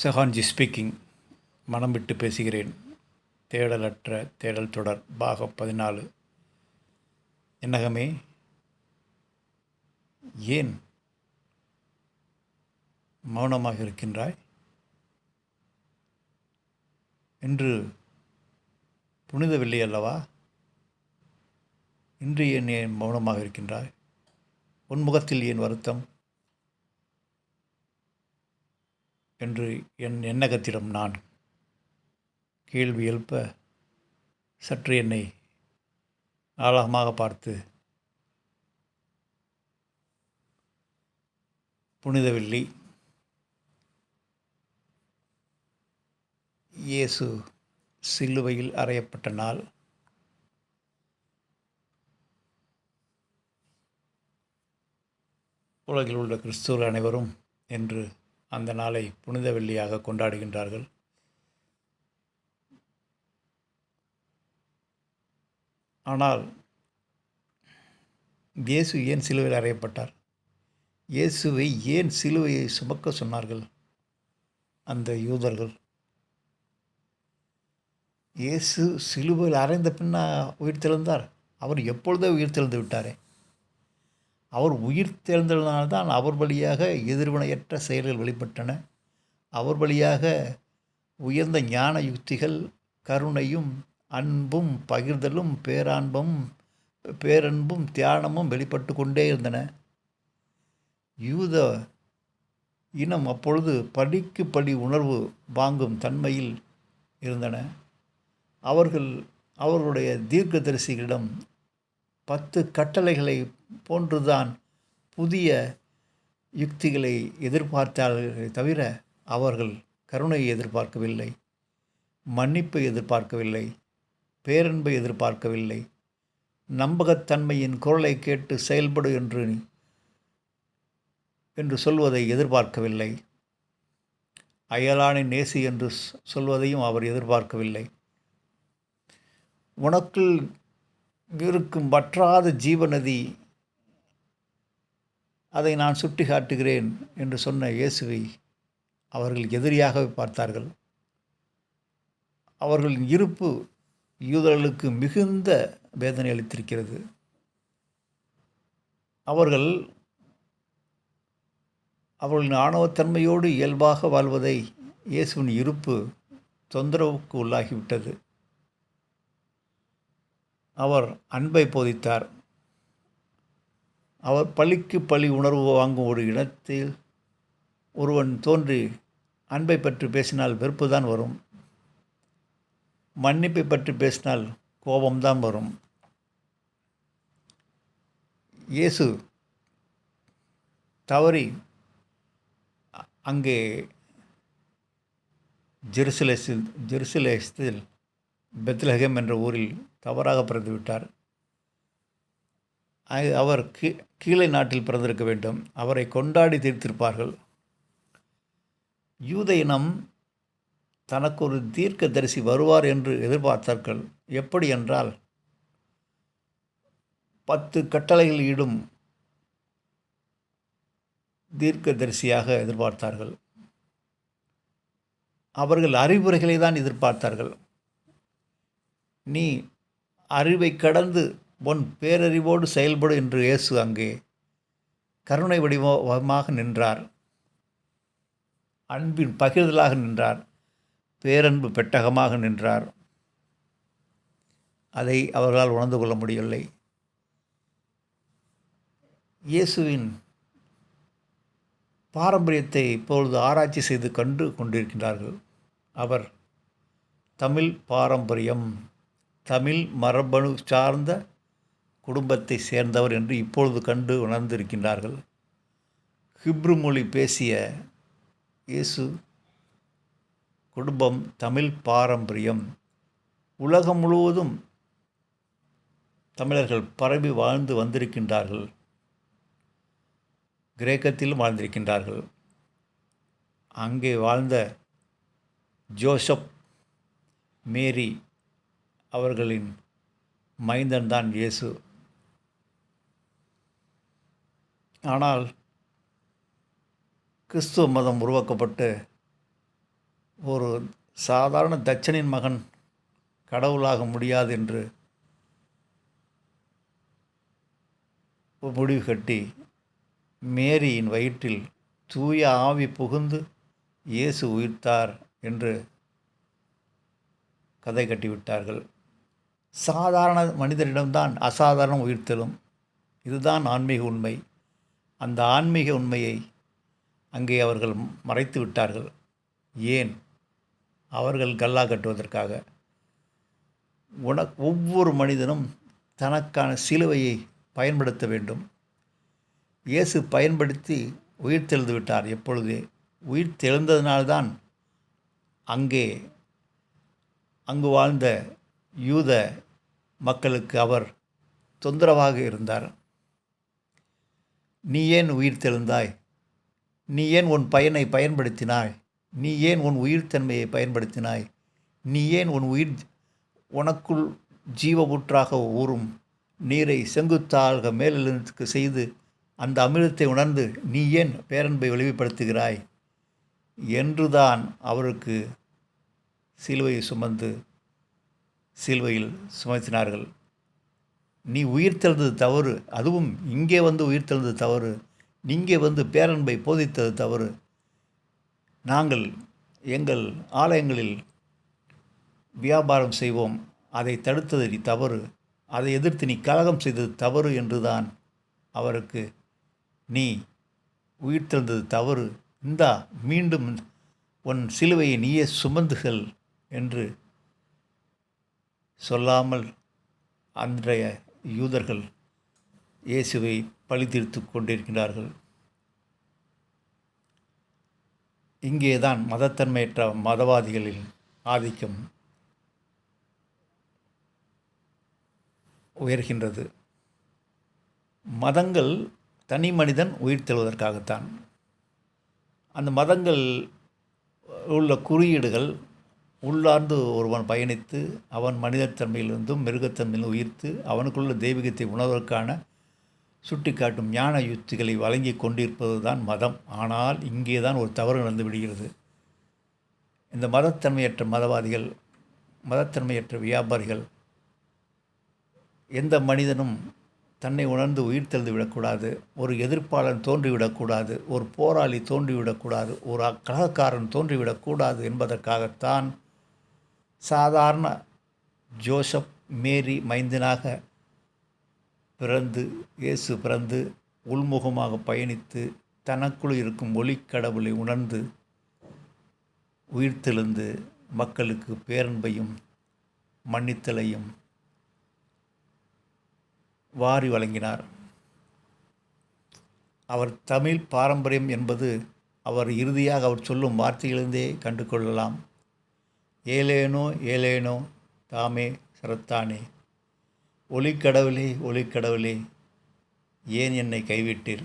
செஹான்ஜி speaking மனம் விட்டு பேசுகிறேன். தேடலற்ற தேடல் தொடர். பாகம் பதினாலு. என்னகமே? ஏன் மௌனமாக இருக்கின்றாய்? இன்று புனித வெள்ளி அல்லவா? இன்று ஏன் ஏன் மௌனமாக இருக்கின்றாய்? உன் முகத்தில் ஏன் வருத்தம்? என்று என் எண்ணகத்திடம் நான் கேள்வி எழுப்ப சற்று என்னை ஆழமாக பார்த்து புனிதவெள்ளி இயேசு சிலுவையில் அறையப்பட்ட நாள் உலகில் உள்ள கிறிஸ்துவர்கள் அனைவரும் என்று அந்த நாளை புனித வெள்ளியாக கொண்டாடுகின்றார்கள். ஆனால் இயேசு ஏன் சிலுவையில் அறையப்பட்டார்? இயேசுவை ஏன் சிலுவையை சுமக்க சொன்னார்கள்? அந்த யூதர்கள். இயேசு சிலுவையில் அறைந்த பின்னா உயிர் திறந்தார் அவர் எப்பொழுதோ உயிர் திறந்து விட்டாரே. அவர் உயிர் தேர்ந்ததினால்தான் அவர் வழியாக எதிர்வினையற்ற செயல்கள் வெளிப்பட்டன. அவர் வழியாக உயர்ந்த ஞான யுக்திகள் கருணையும் அன்பும் பகிர்தலும் பேரான்பும் பேரன்பும் தியானமும் வெளிப்பட்டு கொண்டே இருந்தன. யூத இனம் அப்பொழுது படிக்கு படி உணர்வு வாங்கும் தன்மையில் இருந்தன. அவர்கள் அவர்களுடைய தீர்க்கதரிசிகளிடம் பத்து கட்டளைகளை போன்றுதான் புதிய யுக்திகளை எதிர்பார்த்தார்களே தவிர அவர்கள் கருணையை எதிர்பார்க்கவில்லை மன்னிப்பை எதிர்பார்க்கவில்லை பேரன்பை எதிர்பார்க்கவில்லை. நம்பகத்தன்மையின் குரலை கேட்டு செயல்படு என்று என்று சொல்வதை எதிர்பார்க்கவில்லை. அயலானை நேசி என்று சொல்வதையும் அவர் எதிர்பார்க்கவில்லை. உனக்குள் இருக்கும் வற்றாத ஜீவநதி அதை நான் சுட்டி காட்டுகிறேன் என்று சொன்ன இயேசுவை அவர்கள் எதிரியாகவே பார்த்தார்கள். அவர்களின் இருப்பு யூதர்களுக்கு மிகுந்த வேதனை அளித்திருக்கிறது. அவர்கள் அவர்களின் ஆணவத்தன்மையோடு இயல்பாக வாழ்வதை இயேசுவின் இருப்பு தொந்தரவுக்கு உள்ளாகிவிட்டது. அவர் அன்பை போதித்தார். அவர் பழிக்கு பழி உணர்வு வாங்கும் ஒரு இடத்தில் ஒருவன் தோன்றி அன்பை பற்றி பேசினால் வெறுப்பு தான் வரும். மன்னிப்பை பற்றி பேசினால் கோபம்தான் வரும். இயேசு தவறி அங்கே ஜெருசலேசில் ஜெருசலேசத்தில் பெத்லஹேம் என்ற ஊரில் தவறாக பிறந்துவிட்டார் அவர் கீ கீழே நாட்டில் பிறந்திருக்க வேண்டும். அவரை கொண்டாடி தீர்த்திருப்பார்கள். யூத இனம் தனக்கு ஒரு தீர்க்க தரிசி வருவார் என்று எதிர்பார்த்தார்கள். எப்படி என்றால் பத்து கட்டளைகள் ஈடும் தீர்க்க தரிசியாக எதிர்பார்த்தார்கள். அவர்கள் அறிவுரைகளை தான் எதிர்பார்த்தார்கள். நீ அறிவை கடந்து உன் பேரறிவோடு செயல்படு என்று இயேசு அங்கே கருணை வடிவமாக நின்றார். அன்பின் பகிர்தலாக நின்றார். பேரன்பு பெட்டகமாக நின்றார். அதை அவர்களால் உணர்ந்து கொள்ள முடியவில்லை. இயேசுவின் பாரம்பரியத்தை இப்பொழுது ஆராய்ச்சி செய்து கண்டு கொண்டிருக்கின்றார்கள். அவர் தமிழ் பாரம்பரியம் தமிழ் மரபணு சார்ந்த குடும்பத்தை சேர்ந்தவர் என்று இப்பொழுது கண்டு உணர்ந்திருக்கின்றார்கள். ஹிப்ரு மொழி பேசிய இயேசு குடும்பம் தமிழ் பாரம்பரியம் உலகம் முழுவதும் தமிழர்கள் பரவி வாழ்ந்து வந்திருக்கின்றார்கள். கிரேக்கத்திலும் வாழ்ந்திருக்கின்றார்கள். அங்கே வாழ்ந்த ஜோசப் மேரி அவர்களின் மைந்தன் தான் இயேசு. ஆனால் கிறிஸ்துவ மதம் உருவாக்கப்பட்டு ஒரு சாதாரண தச்சனின் மகன் கடவுளாக முடியாது என்று முடிவு கட்டி மேரியின் வயிற்றில் தூய ஆவி புகுந்து இயேசு உயிர்த்தார் என்று கதை கட்டிவிட்டார்கள். சாதாரண மனிதரிடம்தான் அசாதாரண உயிர்த்தலும் இதுதான் ஆன்மீக உண்மை. அந்த ஆன்மீக உண்மையை அங்கே அவர்கள் மறைத்து விட்டார்கள். ஏன்? அவர்கள் கல்லா கட்டுவதற்காக. உன ஒவ்வொரு மனிதனும் தனக்கான சிலுவையை பயன்படுத்த வேண்டும். இயேசு பயன்படுத்தி உயிர் தெழுந்து விட்டார் எப்பொழுதே? உயிர் தெழுந்ததினால்தான் அங்கே அங்கு வாழ்ந்த யூத மக்களுக்கு அவர் தொந்தரவாக இருந்தார். நீ ஏன் உயிர் தெழுந்தாய்? நீ ஏன் உன் பயனை பயன்படுத்தினாய்? நீ ஏன் உன் உயிர்த்தன்மையை பயன்படுத்தினாய்? நீ ஏன் உன் உயிர் உனக்குள் ஜீவ ஊறும்? நீரை செங்குத்தாக மேலெழுந்துக்கு செய்து அந்த அமிர்தத்தை உணர்ந்து நீ ஏன் பேரன்பை வெளிப்படுத்துகிறாய்? என்றுதான் அவருக்கு சிலுவையை சுமந்து சிலுவையில் சுமத்தினார்கள். நீ உயிர் தெழுந்தது தவறு அதுவும் இங்கே வந்து உயிர் தெழுந்தது தவறு இங்கே வந்து பேரன்பை போதித்தது தவறு. நாங்கள் எங்கள் ஆலயங்களில் வியாபாரம் செய்வோம் அதை தடுத்தது நீ தவறு அதை எதிர்த்து நீ கலகம் செய்தது தவறு என்றுதான் அவருக்கு நீ உயிர் தெழுந்தது தவறு இந்தா மீண்டும் உன் சிலுவையை நீயே சுமந்துகள் என்று சொல்லாமல் அன்றைய யூதர்கள் இயேசுவை பழித்தீர்த்து கொண்டிருக்கிறார்கள். இங்கேதான் மதத்தன்மையற்ற மதவாதிகளின் ஆதிக்கம் உயர்கின்றது. மதங்கள் தனி மனிதன் உயிர் தெழுவதற்காகத்தான். அந்த மதங்கள் உள்ள குறியீடுகள் உள்ளார்ந்து ஒருவன் பயணித்து அவன் மனிதத்தன்மையிலிருந்தும் மிருகத்தன்மையிலும் உயிர்த்து அவனுக்குள்ள தெய்வீகத்தை உணர்வதற்கான சுட்டிக்காட்டும் ஞான யுக்திகளை வழங்கி கொண்டிருப்பது தான் மதம். ஆனால் இங்கே தான் ஒரு தவறு நடந்து விடுகிறது. இந்த மதத்தன்மையற்ற மதவாதிகள் மதத்தன்மையற்ற வியாபாரிகள் எந்த மனிதனும் தன்னை உணர்ந்து உயிர் தெழுந்து விடக்கூடாது ஒரு எதிர்ப்பாளன் தோன்றிவிடக்கூடாது ஒரு போராளி தோன்றிவிடக்கூடாது ஒரு கலகக்காரன் தோன்றிவிடக்கூடாது என்பதற்காகத்தான் சாதாரண ஜோசப் மேரி மைந்தனாக பிறந்து இயேசு பிறந்து உள்முகமாக பயணித்து தனக்குள் இருக்கும் ஒளிக்கடவுளை உணர்ந்து உயிர்த்தெழுந்து மக்களுக்கு பேரன்பையும் மன்னித்தலையும் வாரி வழங்கினார். அவர் தமிழ் பாரம்பரியம் என்பது அவர் இறுதியாக அவர் சொல்லும் வார்த்தையிலிருந்தே கண்டு கொள்ளலாம் ஏலேனோ ஏலேனோ தாமே சரத்தானே. ஒளிக்கடவுளே ஒளிக்கடவுளே ஏன் என்னை கைவிட்டீர்?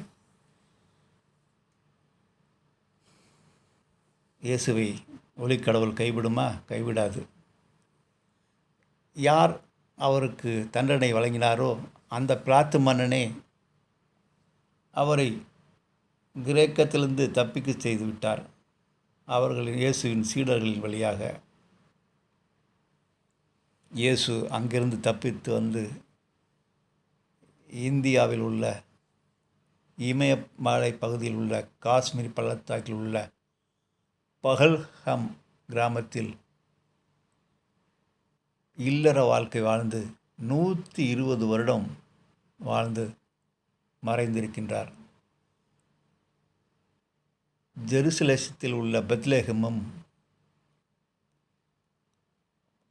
இயேசுவை ஒளிக்கடவுள் கைவிடுமா? கைவிடாது. யார் அவருக்கு தண்டனை வழங்கினாரோ அந்த பிளாத்து மன்னனே அவரை கிரேக்கத்திலிருந்து தப்பிக்க செய்து விட்டார் இயேசுவின் சீடர்களின் வழியாக இயேசு அங்கிருந்து தப்பித்து வந்து இந்தியாவில் உள்ள இமயமலை பகுதியில் உள்ள காஷ்மீர் பள்ளத்தாக்கில் உள்ள பகல்ஹம் கிராமத்தில் இல்லற வாழ்க்கை வாழ்ந்து நூற்றி இருபது வருடம் வாழ்ந்து மறைந்திருக்கின்றார். ஜெருசலேசத்தில் உள்ள பெத்லேகமும்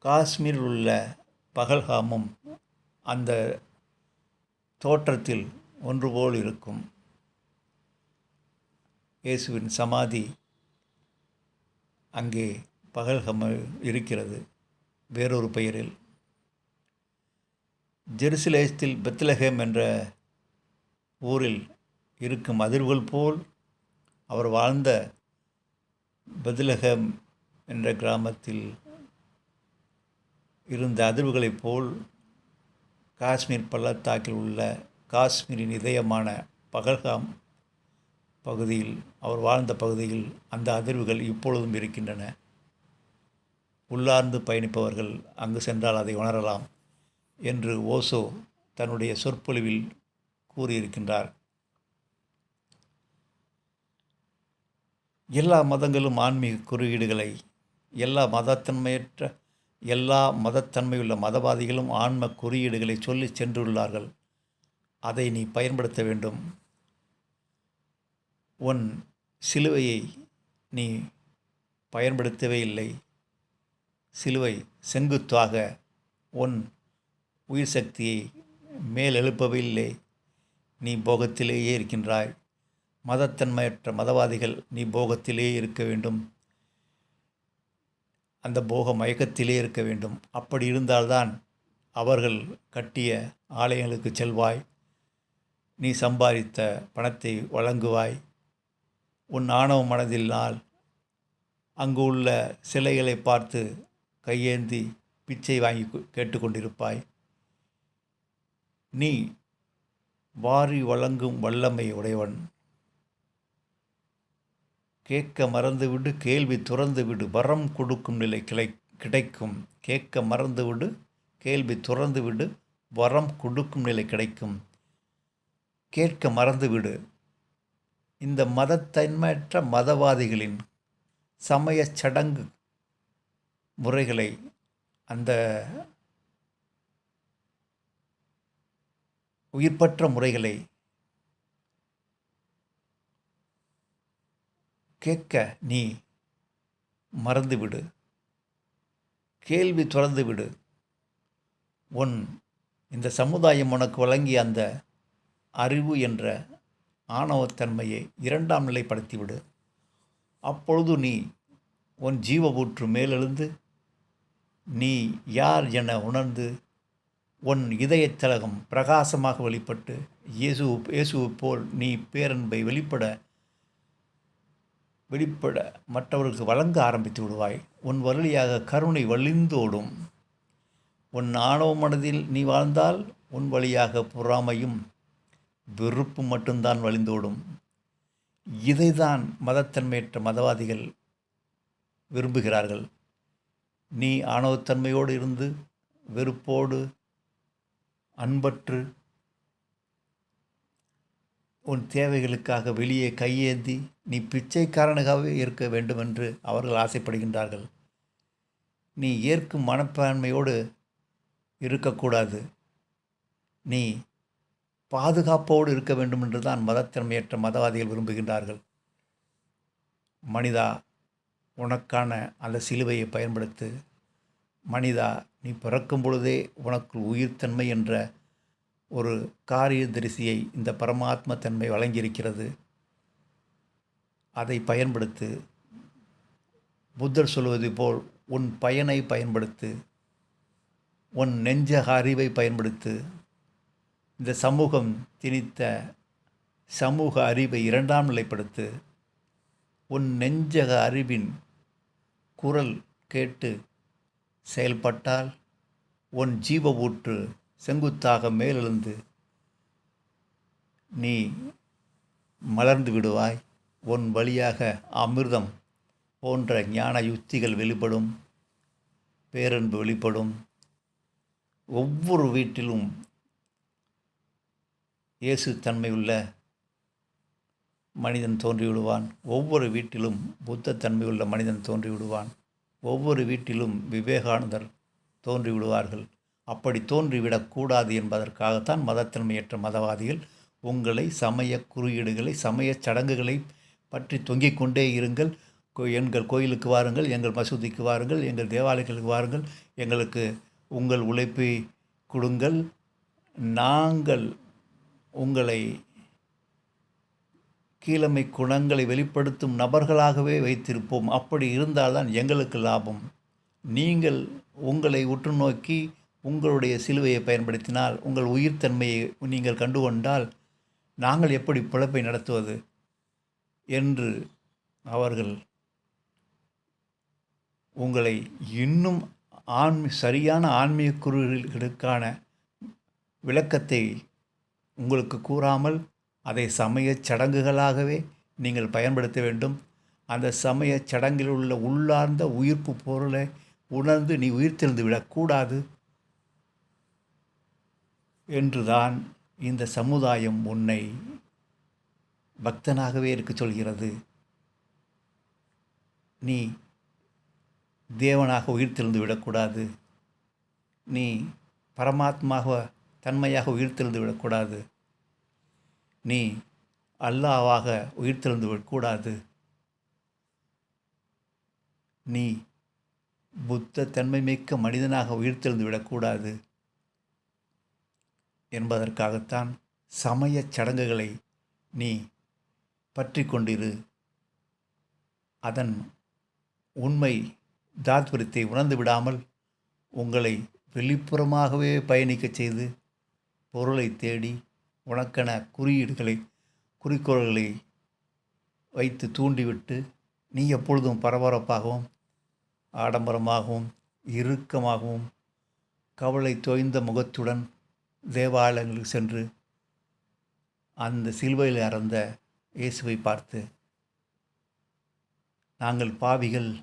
காஷ்மீரில் உள்ள பகல்ஹாமும் அந்த தோற்றத்தில் ஒன்று போல் இருக்கும். இயேசுவின் சமாதி அங்கே பகல்ஹம் இருக்கிறது வேறொரு பெயரில். ஜெருசலேஸ்தில் பெத்லஹேம் என்ற ஊரில் இருக்கும் அதிர்வுகள் போல் அவர் வாழ்ந்த பெத்லஹேம் என்ற கிராமத்தில் இருந்த அதிர்வுகளைப் போல் காஷ்மீர் பள்ளத்தாக்கில் உள்ள காஷ்மீரின் இதயமான பகல்காம் பகுதியில் அவர் வாழ்ந்த பகுதியில் அந்த அதிர்வுகள் இப்பொழுதும் இருக்கின்றன. உள்ளார்ந்து பயணிப்பவர்கள் அங்கு சென்றால் அதை உணரலாம் என்று ஓசோ தன்னுடைய சொற்பொழிவில் கூறியிருக்கின்றார். எல்லா மதங்களும் ஆன்மீக குறியீடுகளை எல்லா மதத்தன்மையற்ற எல்லா மதத்தன்மையுள்ள மதவாதிகளும் ஆன்ம குறியீடுகளை சொல்லி சென்றுள்ளார்கள். அதை நீ பயன்படுத்த வேண்டும். உன் சிலுவையை நீ பயன்படுத்தவே இல்லை. சிலுவை செங்குத்தாக உன் உயிர் சக்தியை மேலெழுப்பவே இல்லை நீ போகத்திலேயே இருக்கின்றாய். மதத்தன்மையற்ற மதவாதிகள் நீ போகத்திலேயே இருக்க வேண்டும். அந்த போக மயக்கத்திலே இருக்க வேண்டும். அப்படி இருந்தால்தான் அவர்கள் கட்டிய ஆலயங்களுக்கு செல்வாய். நீ சம்பாதித்த பணத்தை வழங்குவாய். உன் ஆணவ மனதினால் அங்கு உள்ள சிலைகளை பார்த்து கையேந்தி பிச்சை வாங்கி கேட்டுக்கொண்டிருப்பாய். நீ வாரி வழங்கும் வல்லமை உடையவன். கேட்க மறந்துவிடு கேள்வி துறந்துவிடு வரம் கொடுக்கும் நிலை கிளை கிடைக்கும். கேட்க மறந்துவிடு கேள்வி துறந்துவிடு வரம் கொடுக்கும் நிலை கிடைக்கும். கேட்க மறந்துவிடு. இந்த மதத்தன்மையற்ற மதவாதிகளின் சமய சடங்கு முறைகளை அந்த உயிர்பற்ற முறைகளை கேட்க நீ மறந்துவிடு. கேள்வி துறந்துவிடு உன் இந்த சமுதாயம் உனக்கு வழங்கிய அந்த அறிவு என்ற ஆணவத்தன்மையை இரண்டாம் நிலைப்படுத்திவிடு. அப்பொழுது நீ உன் ஜீவ மேலெழுந்து நீ யார் என உணர்ந்து உன் இதயத்தலகம் பிரகாசமாக வெளிப்பட்டு இயேசு இயேசுவை போல் நீ பேரன்பை வெளிப்பட வெளிப்பட மற்றவர்களுக்கு வழங்க ஆரம்பித்து விடுவாய். உன் வழியாக கருணை வழிந்தோடும். உன் ஆணவ மனதில் நீ வாழ்ந்தால் உன் வழியாக பொறாமையும் வெறுப்பு மட்டும்தான் வழிந்தோடும். இதைதான் மதத்தன்மையற்ற மதவாதிகள் விரும்புகிறார்கள். நீ ஆணவத்தன்மையோடு இருந்து வெறுப்போடு அன்பற்று உன் தேவைகளுக்காக வெளியே கையேந்தி நீ பிச்சைக்காரனுக்காகவே இருக்க வேண்டும் என்று அவர்கள் ஆசைப்படுகின்றார்கள். நீ ஏற்கும் மனப்பான்மையோடு இருக்கக்கூடாது. நீ பாதுகாப்போடு இருக்க வேண்டும் என்று தான் மதத்திறமையற்ற மதவாதிகள் விரும்புகின்றார்கள். மனிதா உனக்கான அந்த சிலுவையை பயன்படுத்து. மனிதா நீ பிறக்கும் பொழுதே உனக்குள் உயிர்த்தன்மை என்ற ஒரு காரிய தரிசியை இந்த பரமாத்ம தன்மை வழங்கியிருக்கிறது. அதை பயன்படுத்து புத்தர் சொல்வது போல் உன் பயனை பயன்படுத்து உன் நெஞ்சக அறிவை பயன்படுத்து இந்த சமூகம் திணித்த சமூக அறிவை இரண்டாம் நிலைப்படுத்து உன் நெஞ்சக அறிவின் குரல் கேட்டு செயல்பட்டால் உன் ஜீவ ஊற்று செங்குத்தாக மேலெழுந்து நீ மலர்ந்து விடுவாய் உன் வழியாக அமிர்தம் போன்ற ஞான யுக்திகள் வெளிப்படும் பேரன்பு வெளிப்படும். ஒவ்வொரு வீட்டிலும் இயேசு தன்மையுள்ள மனிதன் தோன்றிவிடுவான். ஒவ்வொரு வீட்டிலும் புத்த தன்மையுள்ள மனிதன் தோன்றிவிடுவான். ஒவ்வொரு வீட்டிலும் விவேகானந்தர் தோன்றிவிடுவார்கள். அப்படி தோன்றிவிடக்கூடாது என்பதற்காகத்தான் மதத்தன்மையற்ற மதவாதிகள் உங்களை சமய குறியீடுகளை சமய சடங்குகளை பற்றி தொங்கிக் கொண்டே இருங்கள். எங்கள் கோயிலுக்கு வாருங்கள் எங்கள் மசூதிக்கு வாருங்கள் எங்கள் தேவாலயங்களுக்கு வாருங்கள் எங்களுக்கு உங்கள் உழைப்பை கொடுங்கள். நாங்கள் உங்களை கீழமை குணங்களை வெளிப்படுத்தும் நபர்களாகவே வைத்திருப்போம். அப்படி இருந்தால்தான் எங்களுக்கு லாபம். நீங்கள் உங்களை உற்று நோக்கி உங்களுடைய சிலுவையை பயன்படுத்தினால் உங்கள் உயிர்த்தன்மையை நீங்கள் கண்டுகொண்டால் நாங்கள் எப்படி பிழப்பை நடத்துவது என்று அவர்கள் உங்களை இன்னும் ஆன்மீ சரியான ஆன்மீக குருகளுக்கான விளக்கத்தை உங்களுக்கு கூறாமல் அதை சமய சடங்குகளாகவே நீங்கள் பயன்படுத்த வேண்டும். அந்த சமய சடங்கில் உள்ள உள்ளார்ந்த உயிர்ப்பு பொருளை உணர்ந்து நீ உயிர்த்தெழுந்து விடக்கூடாது. என்றுதான் இந்த சமுதாயம் உன்னை பக்தனாகவே இருக்க சொல்கிறது. நீ தேவனாக உயிர்த்தெழுந்து விடக்கூடாது. நீ பரமாத்மாக தன்மையாக உயிர்த்தெழுந்து விடக்கூடாது. நீ அல்லாவாக உயிர்த்தெழுந்து விடக்கூடாது. நீ புத்த தன்மை மிக்க மனிதனாக உயிர்த்தெழுந்து விடக்கூடாது. என்பதற்காகத்தான் சமயச் சடங்குகளை நீ பற்றி கொண்டிரு அதன் உண்மை தாத்பரியத்தை உணர்ந்து விடாமல் உங்களை வெளிப்புறமாகவே பயணிக்கச் செய்து பொருளை தேடி உனக்கென குறியீடுகளை குறிக்கோள்களை வைத்து தூண்டிவிட்டு நீ எப்பொழுதும் பரபரப்பாகவும் ஆடம்பரமாகவும் இறுக்கமாகவும் கவலை தோய்ந்த முகத்துடன் தேவாலயங்களுக்கு சென்று அந்த சிலுவையில் அறந்த இயேசுவை பார்த்து நாங்கள் பாவிகள்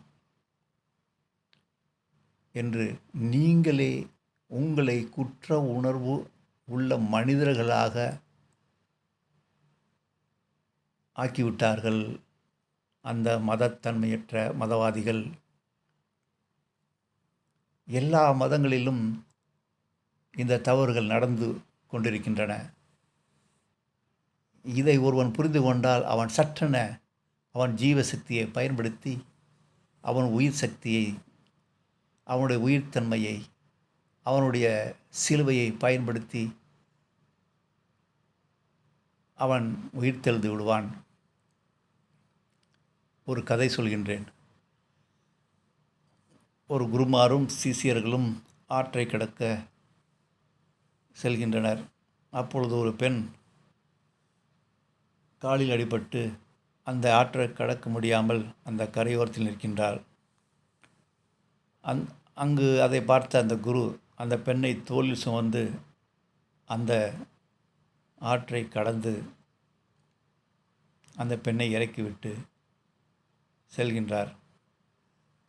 என்று நீங்களே உங்களை குற்ற உணர்வு உள்ள மனிதர்களாக ஆக்கிவிட்டார்கள். அந்த மதத்தன்மையற்ற மதவாதிகள் எல்லா மதங்களிலும் இந்த தவறுகள் நடந்து கொண்டிருக்கின்றன. இதை ஒருவன் புரிந்து கொண்டால் அவன் சற்றென அவன் ஜீவசக்தியை பயன்படுத்தி அவன் உயிர் சக்தியை அவனுடைய உயிர்த்தன்மையை அவனுடைய சிலுவையை பயன்படுத்தி அவன் உயிர்த்தெழுந்து விடுவான். ஒரு கதை சொல்கின்றேன். ஒரு குருமாரும் சிசியர்களும் ஆற்றை கடக்க செல்கின்றனர். அப்பொழுது ஒரு பெண் காலில் அடிபட்டு அந்த ஆற்றை கடக்க முடியாமல் அந்த கரையோரத்தில் நிற்கின்றாள். அந் அங்கு அதை பார்த்த அந்த குரு அந்த பெண்ணை தோளில் சுமந்து அந்த ஆற்றை கடந்து அந்த பெண்ணை இறக்கிவிட்டு செல்கின்றார்.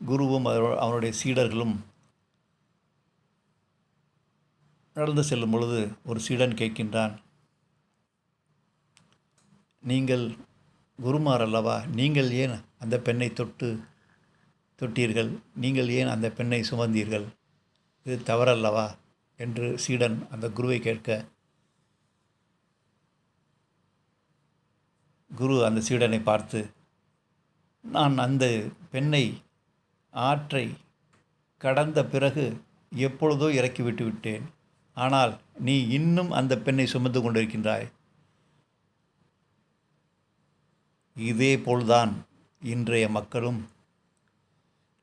குருவும் அவருடைய சீடர்களும் நடந்து செல்லும் பொழுது ஒரு சீடன் கேட்கின்றான் நீங்கள் குருமார் அல்லவா? நீங்கள் ஏன் அந்த பெண்ணை தொட்டு தொட்டீர்கள்? நீங்கள் ஏன் அந்த பெண்ணை சுமந்தீர்கள்? இது தவறல்லவா? என்று சீடன் அந்த குருவை கேட்க குரு அந்த சீடனை பார்த்து நான் அந்த பெண்ணை ஆற்றை கடந்த பிறகு எப்பொழுதோ இறக்கிவிட்டு விட்டேன் ஆனால் நீ இன்னும் அந்த பெண்ணை சுமந்து கொண்டிருக்கின்றாய். இதே போல்தான் இன்றைய மக்களும்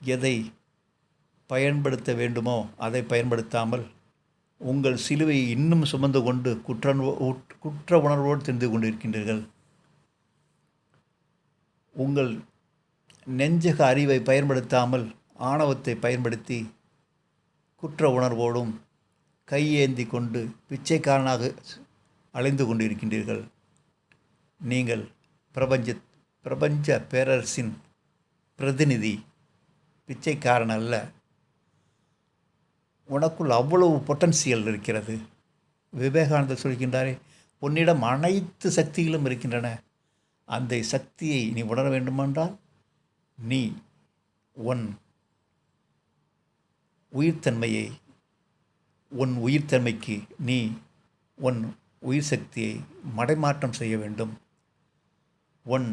எதை பயன்படுத்த வேண்டுமோ அதை பயன்படுத்தாமல் உங்கள் சிலுவையை இன்னும் சுமந்து கொண்டு குற்ற குற்ற உணர்வோடு தெரிந்து கொண்டிருக்கின்றீர்கள். உங்கள் நெஞ்சக அறிவை பயன்படுத்தாமல் ஆணவத்தை பயன்படுத்தி குற்ற உணர்வோடும் கையேந்தி கொண்டு பிச்சைக்காரனாக அலைந்து கொண்டிருக்கின்றீர்கள். நீங்கள் பிரபஞ்ச பிரபஞ்ச பேரரசின் பிரதிநிதி. பிச்சைக்காரன் அல்ல உனக்குள் அவ்வளவு பொட்டன்சியல் இருக்கிறது. விவேகானந்தர் சொல்கின்றாரே உன்னிடம் அனைத்து சக்திகளும் இருக்கின்றன. அந்த சக்தியை நீ உணர வேண்டுமென்றால் நீ உன் உயிர்த்தன்மையை உன் உயிர்த்தன்மைக்கு நீ உன் உயிர் சக்தியை மடைமாற்றம் செய்ய வேண்டும். உன்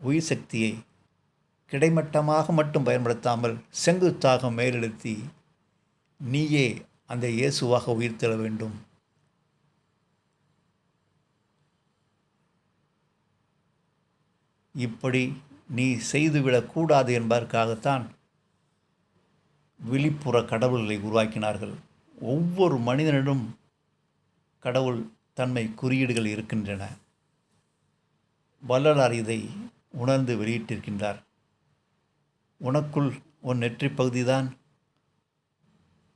உயிர் சக்தியை கிடைமட்டமாக மட்டும் பயன்படுத்தாமல் செங்குத்தாக மேலெழுத்தி நீயே அந்த இயேசுவாக உயிர்த்தெழ வேண்டும். இப்படி நீ செய்துவிடக்கூடாது என்பதற்காகத்தான் வெளிப்புற கடவுள்களை உருவாக்கினார்கள். ஒவ்வொரு மனிதனிடம் கடவுள் தன்மை குறியீடுகள் இருக்கின்றன. வள்ளலார் இதை உணர்ந்து வெளியிட்டிருக்கின்றார். உனக்குள் உன் நெற்றி பகுதிதான்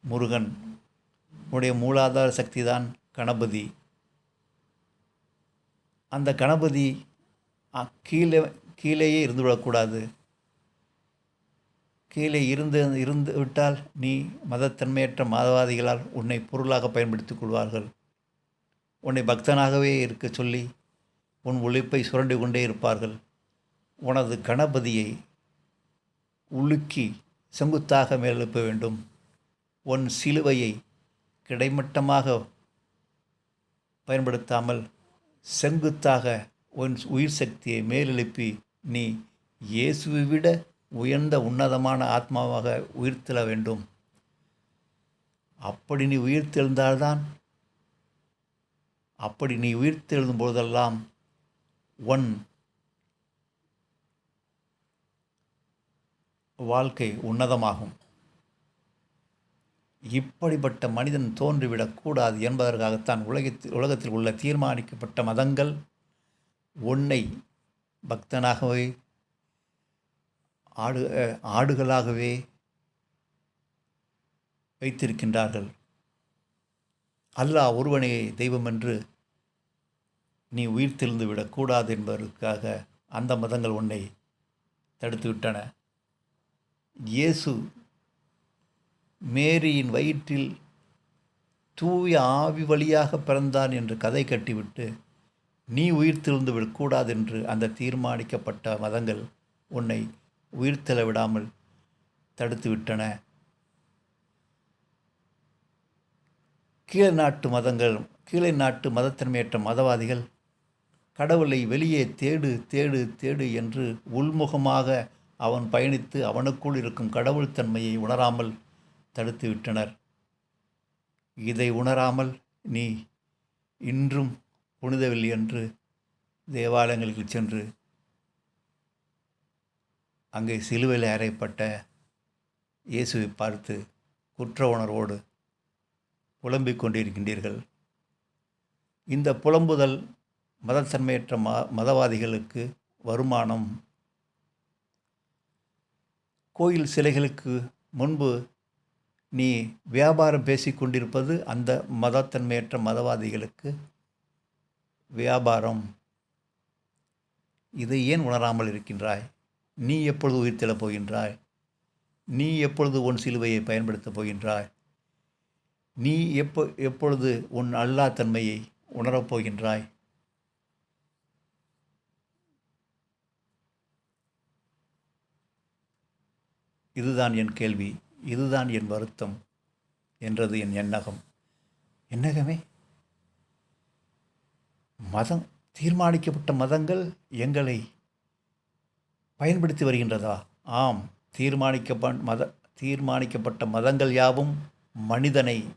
முருகன். உன்னுடைய மூலாதார சக்திதான் கணபதி. அந்த கணபதி கீழே கீழேயே இருந்துவிடக்கூடாது. கீழே இருந்து இருந்து விட்டால் நீ மதத்தன்மையற்ற மதவாதிகளால் உன்னை பொருளாக பயன்படுத்திக் கொள்வார்கள். உன்னை பக்தனாகவே இருக்க சொல்லி உன் உழைப்பை சுரண்டு கொண்டே இருப்பார்கள். உனது கணபதியை உலுக்கி செங்குத்தாக மேலெழுப்ப வேண்டும். உன் சிலுவையை கிடைமட்டமாக பயன்படுத்தாமல் செங்குத்தாக உன் உயிர் சக்தியை மேலெழுப்பி நீ இயேசுவை விட உயர்ந்த உன்னதமான ஆத்மாவாக உயிர்த்தெழ வேண்டும். அப்படி நீ உயிர்த்தெழுந்தால்தான் அப்படி நீ உயிர்த்தெழுதும் போதெல்லாம் உன் வாழ்க்கை உன்னதமாகும். இப்படிப்பட்ட மனிதன் தோன்றிவிடக்கூடாது என்பதற்காகத்தான் உலகத்தில் உலகத்தில் உள்ள தீர்மானிக்கப்பட்ட மதங்கள் உன்னை பக்தனாகவே ஆடு ஆடுகளாகவே வைத்திருக்கின்றார்கள். அல்லாஹ் ஒருவனே தெய்வம் என்று நீ உயிர் தெளிந்து விடக்கூடாது என்பதற்காக அந்த மதங்கள் உன்னை தடுத்துவிட்டன இயேசு மேரியின் வயிற்றில் தூய ஆவி வழியாக பிறந்தான் என்று கதை கட்டிவிட்டு நீ உயிர் தெழுந்து விடக்கூடாது என்று அந்த தீர்மானிக்கப்பட்ட மதங்கள் உன்னை உயிர்த்தெழ விடாமல் தடுத்துவிட்டன கீழ கீழ் நாட்டு மதங்கள் கீழே நாட்டு மதத்தன்மையற்ற மதவாதிகள் கடவுளை வெளியே தேடு தேடு தேடு என்று உள்முகமாக அவன் பயணித்து அவனுக்குள் இருக்கும் கடவுள் தன்மையை உணராமல் தடுத்துவிட்டனர் இதை உணராமல் நீ இன்றும் புனிதவில்லை என்று தேவாலயங்களுக்கு சென்று அங்கே சிலுவையில் அறையப்பட்ட இயேசுவை பார்த்து குற்ற உணர்வோடு புலம்பிக் கொண்டிருக்கின்றீர்கள். இந்த புலம்புதல் மதத்தன்மையற்ற ம மதவாதிகளுக்கு வருமானம். கோயில் சிலைகளுக்கு முன்பு நீ வியாபாரம் பேசிக் கொண்டிருப்பது அந்த மதத்தன்மையற்ற மதவாதிகளுக்கு வியாபாரம். இதை ஏன் உணராமல் இருக்கின்றாய்? நீ எப்பொழுது உயிர்த்தெழப் போகின்றாய்? நீ எப்பொழுது உன் சிலுவையை பயன்படுத்தப் போகின்றாய்? நீ எப்போ எப்பொழுது உன் அல்லா தன்மையை உணரப் போகின்றாய்? இதுதான் என் கேள்வி இதுதான் என் வருத்தம் என்றது என் எண்ணகம். எண்ணகமே மதம் தீர்மானிக்கப்பட்ட மதங்கள் எங்களை பயன்படுத்தி வருகின்றதா? ஆம். தீர்மானிக்கப்ப மத தீர்மானிக்கப்பட்ட மதங்கள் யாவும் மனிதனை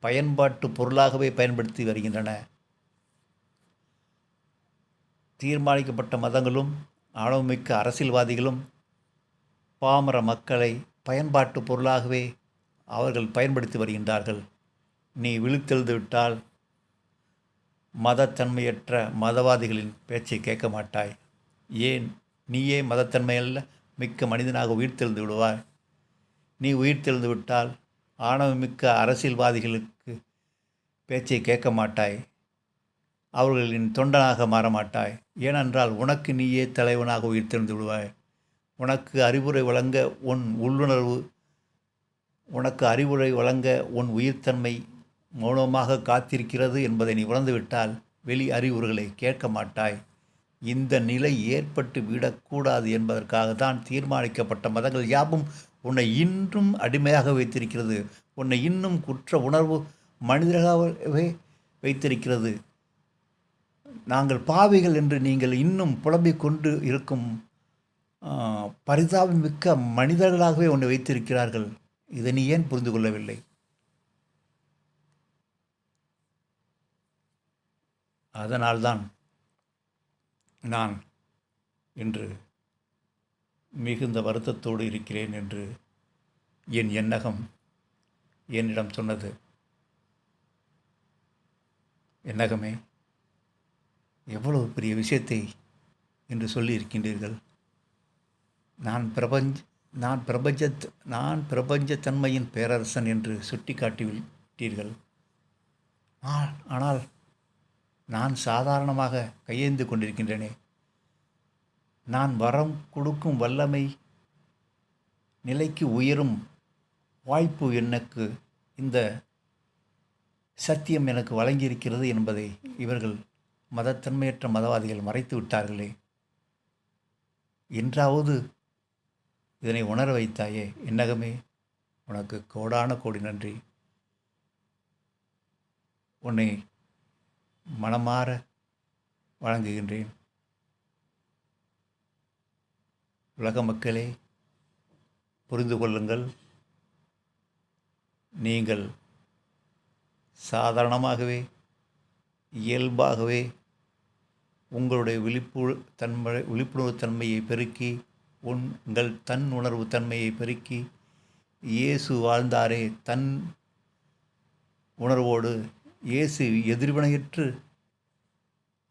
பயன்பாட்டு பொருளாகவே பயன்படுத்தி வருகின்றன. தீர்மானிக்கப்பட்ட மதங்களும் ஆணவமிக்க அரசியல்வாதிகளும் பாமர மக்களை பயன்பாட்டு பொருளாகவே அவர்கள் பயன்படுத்தி வருகின்றார்கள். நீ விழித்தெழுந்து விட்டால் மதத்தன்மையற்ற மதவாதிகளின் பேச்சை கேட்க மாட்டாய். ஏன் நீயே மதத்தன்மையல்ல மிக்க மனிதனாக உயிர்த்தெழுந்து விடுவாய். நீ உயிர்த்தெழுந்து விட்டால் ஆணவமிக்க அரசியல்வாதிகளுக்கு பேச்சை கேட்க மாட்டாய். அவர்களின் தொண்டனாக மாற மாட்டாய். ஏனென்றால் உனக்கு நீயே தலைவனாக உயிர்த்தெழுந்து விடுவாய். உனக்கு அறிவுரை வழங்க உன் உள்ளுணர்வு உனக்கு அறிவுரை வழங்க உன் உயிர்த்தன்மை மௌனமாக காத்திருக்கிறது என்பதை நீ உணர்ந்துவிட்டால் வெளி அறிவுரைகளை கேட்க மாட்டாய். இந்த நிலை ஏற்பட்டு விடக்கூடாது என்பதற்காக தான் தீர்மானிக்கப்பட்ட மதங்கள் யாவும் உன்னை இன்றும் அடிமையாக வைத்திருக்கிறது. உன்னை இன்னும் குற்ற உணர்வு மனிதராகவே வைத்திருக்கிறது. நாங்கள் பாவிகள் என்று நீங்கள் இன்னும் புலம்பிக் கொண்டு இருக்கும் பரிதாபம் மிக்க மனிதர்களாகவே உன்னை வைத்திருக்கிறார்கள். இதை நீ ஏன் புரிந்து கொள்ளவில்லை? அதனால்தான் நான் இன்று மிகுந்த வருத்தத்தோடு இருக்கிறேன் என்று என் எண்ணகம் என்னிடம் சொன்னது. எண்ணகமே எவ்வளவு பெரிய விஷயத்தை என்று சொல்லியிருக்கின்றீர்கள்? நான் பிரபஞ்ச நான் பிரபஞ்ச நான் பிரபஞ்சத்தன்மையின் பேரரசன் என்று சுட்டிக்காட்டி விட்டீர்கள் ஆ- ஆனால் நான் சாதாரணமாக கையேந்து கொண்டிருக்கின்றேனே. நான் வரம் கொடுக்கும் வல்லமை நிலைக்கு உயரும் வாய்ப்பு எனக்கு இந்த சத்தியம் எனக்கு வழங்கியிருக்கிறது என்பதை இவர்கள் மதத்தன்மையற்ற மதவாதிகள் மறைத்து விட்டார்களே. என்றாவது இதனை உணர வைத்தாயே என்னகமே உனக்கு கோடான கோடி நன்றி. உன்னை மனமாற வழங்குகின்றேன். உலக மக்களே புரிந்து கொள்ளுங்கள். நீங்கள் சாதாரணமாகவே இயல்பாகவே உங்களுடைய விழிப்பு தன்மை விழிப்புணர்வு தன்மையை பெருக்கி உங்கள் தன் உணர்வு தன்மையை பெருக்கி இயேசு வாழ்ந்தாரே தன் உணர்வோடு இயேசு எதிர்வினையற்று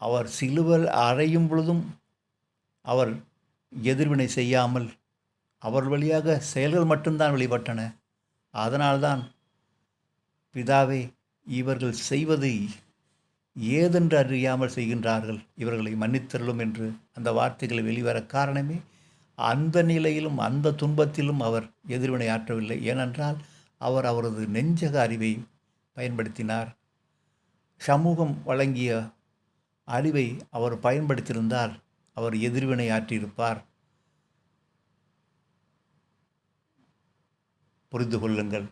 அவர் சிலுவல் அறையும் பொழுதும் அவர் எதிர்வினை செய்யாமல் அவர் வழியாக செயல்கள் மட்டும்தான் வெளிப்பட்டன. அதனால்தான் பிதாவே இவர்கள் செய்வது ஏதென்று அறியாமல் செய்கின்றார்கள். இவர்களை மன்னித்தருளும் என்று அந்த வார்த்தைகள் வெளிவர காரணமே அந்த நிலையிலும் அந்த துன்பத்திலும் அவர் எதிர்வினை ஆற்றவில்லை ஏனென்றால் அவர் அவரது நெஞ்சக அறிவை பயன்படுத்தினார். சமூகம் வழங்கிய அறிவை அவர் பயன்படுத்தியிருந்தால் அவர் எதிர்வினை ஆற்றியிருப்பார். புரிந்து கொள்ளுங்கள்.